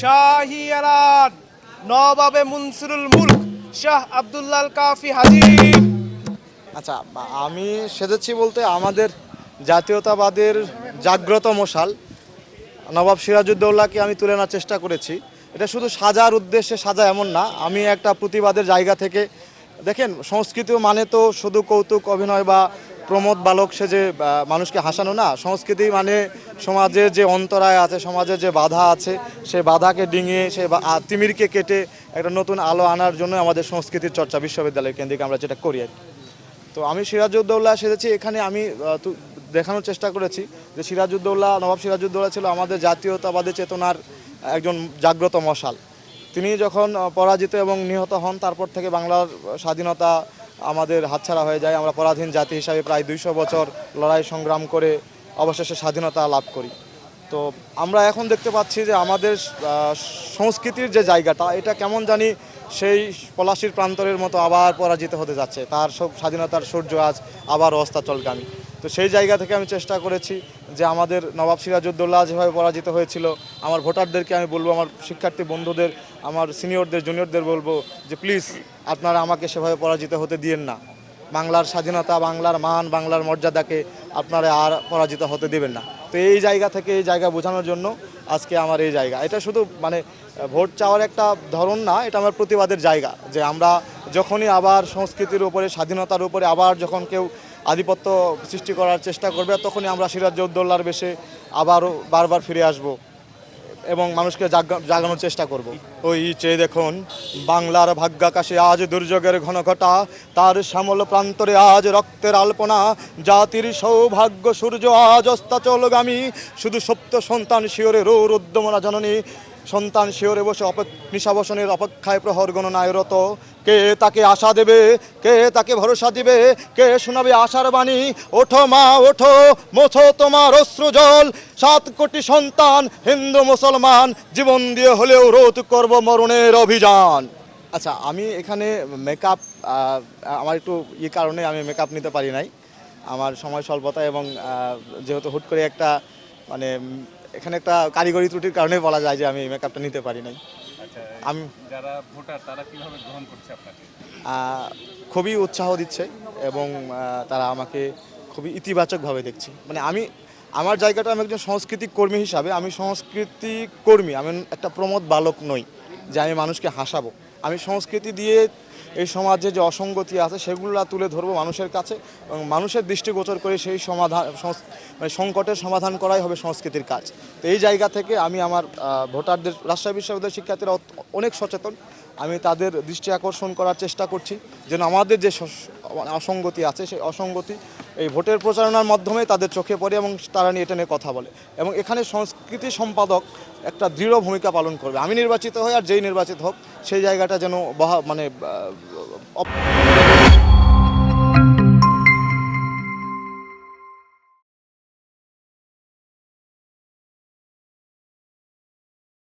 শাহি নবাবে মুনসিরুল মুলক, শাহ আব্দুল্লাল কাফি হাজির আচ্ছা আমি সেজেছি বলতে আমাদের জাতীয়তাবাদের জাগ্রত মশাল, নবাব সিরাজউদ্দৌলাকে আমি তুলে নেওয়ার চেষ্টা করেছি। এটা শুধু সাজার উদ্দেশ্যে সাজা এমন না, আমি একটা প্রতিবাদের জায়গা থেকে, দেখেন সংস্কৃতি মানে তো শুধু কৌতুক, অভিনয় বা প্রমোদ বালক, সে যে মানুষকে হাসানো না, সংস্কৃতি মানে সমাজের যে অন্তরায় আছে, সমাজের যে বাধা আছে, সে বাধাকে ডিঙিয়ে, সে তিমিরকে কেটে একটা নতুন আলো আনার জন্য আমাদের সংস্কৃতির চর্চা বিশ্ববিদ্যালয় কেন্দ্রিক আমরা যেটা করি আর তো আমি সিরাজউদ্দৌলা সেরেছি এখানে আমি দেখানোর চেষ্টা করেছি যে সিরাজউদ্দৌলা, নবাব সিরাজউদ্দৌলা ছিল আমাদের জাতীয়তাবাদী চেতনার একজন জাগ্রত মশাল। তিনি যখন পরাজিত এবং নিহত হন, তারপর থেকে বাংলার স্বাধীনতা আমাদের হাতছাড়া হয়ে যায়। আমরা পরাধীন জাতি হিসাবে প্রায় দুইশো বছর লড়াই সংগ্রাম করে অবশেষে স্বাধীনতা লাভ করি। তো আমরা এখন দেখতে পাচ্ছি যে আমাদের সংস্কৃতির যে জায়গাটা, এটা কেমন জানি সেই পলাশির প্রান্তরের মতো আবার পরাজিত হতে যাচ্ছে। তার সব স্বাধীনতার সূর্য আজ আবার অস্তাচলগামী। তো সেই জায়গা থেকে আমি চেষ্টা করেছি যে আমাদের নবাব সিরাজউদ্দৌলা যেভাবে পরাজিত হয়েছিল, আমার ভোটারদেরকে আমি বলব, আমার শিক্ষার্থী বন্ধুদের, আমার সিনিয়রদের, জুনিয়রদের বলব যে প্লিজ আপনারা আমাকে সেভাবে পরাজিত হতে দিয়েন না। বাংলার স্বাধীনতা, বাংলার মান, বাংলার মর্যাদাকে আপনারা আর পরাজিত হতে দেবেন না। তো এই জায়গা থেকে এই জায়গা বোঝানোর জন্য আজকে আমার এই জায়গা। এটা শুধু মানে ভোট চাওয়ার একটা ধরন না, এটা আমার প্রতিবাদের জায়গা। যে আমরা যখনই আবার সংস্কৃতির উপরে, স্বাধীনতার উপরে আবার যখন কেউ আধিপত্য সৃষ্টি করার চেষ্টা করবে তখনই আমরা সিরাজউদ্দৌলার বেশে আবারও বারবার ফিরে আসব এবং মানুষকে জাগা- জাগানোর চেষ্টা করব। ওই চেয়ে দেখুন, বাংলার ভাগ্যাকাশে আজ দুর্যোগের ঘন ঘটা তার শ্যামল প্রান্তরে আজ রক্তের আলপনা, জাতির সৌভাগ্য সূর্য আজ অস্তাচলগামী, শুধু সপ্ত সন্তান শিওরে রোর উদ্যমনা জননী সন্তান শিওরে বসে নিশাবসনের অপেক্ষায় প্রহর গণনায় রত কে তাকে আশা দেবে, কে তাকে ভরসা দিবে, কে শোনাবে আশার বাণী? ওঠো মা, ওঠো, মোছো তোমার অশ্রু জল। সাত কোটি সন্তান, হিন্দু, মুসলমান, জীবন দিয়ে হলেও রোধ করব মরণের অভিযান। আচ্ছা আমি এখানে মেকআপ আমার একটু ই কারণে আমি মেকআপ নিতে পারি নাই। আমার সময় স্বল্পতা এবং যেহেতু হুট করে একটা মানে এখানে একটা কারিগরি ত্রুটির কারণে বলা যায় যে আমি এই মেকআপটা নিতে পারি নাই। আচ্ছা আমি যারা ভোটার তারা কীভাবে গ্রহণ করছে আপনাকে? খুবই উৎসাহ দিচ্ছে এবং তারা আমাকে খুবই ইতিবাচকভাবে দেখছে। মানে আমি আমার জায়গাটা আমি একজন সাংস্কৃতিক কর্মী হিসাবে আমি সংস্কৃতি কর্মী আমি একটা প্রমোদ বালক নই যে আমি মানুষকে হাসাবো। আমি সংস্কৃতি দিয়ে এই সমাজে যে অসঙ্গতি আছে, সেগুলো তুলে ধরবো মানুষের কাছে এবং মানুষের দৃষ্টিগোচর করে সেই সমাধান মানে সংকটের সমাধান করাই হবে সংস্কৃতির কাজ। তো এই জায়গা থেকে আমি আমার ভোটারদের, রাজশাহী বিশ্ববিদ্যালয়ের শিক্ষার্থীরা অনেক সচেতন। আমি তাদের দৃষ্টি আকর্ষণ করার চেষ্টা করছি যেন আমাদের যে অসঙ্গতি আছে, সেই অসঙ্গতি এই ভোটের প্রচারণার মাধ্যমে তাদের চোখে পড়ে এবং তারা নিয়ে এটা নিয়ে কথা বলে। এবং এখানে সংস্কৃতি সম্পাদক একটা দৃঢ় ভূমিকা পালন করবে। আমি নির্বাচিত হই আর যেই নির্বাচিত হোক, সেই জায়গাটা যেন মানে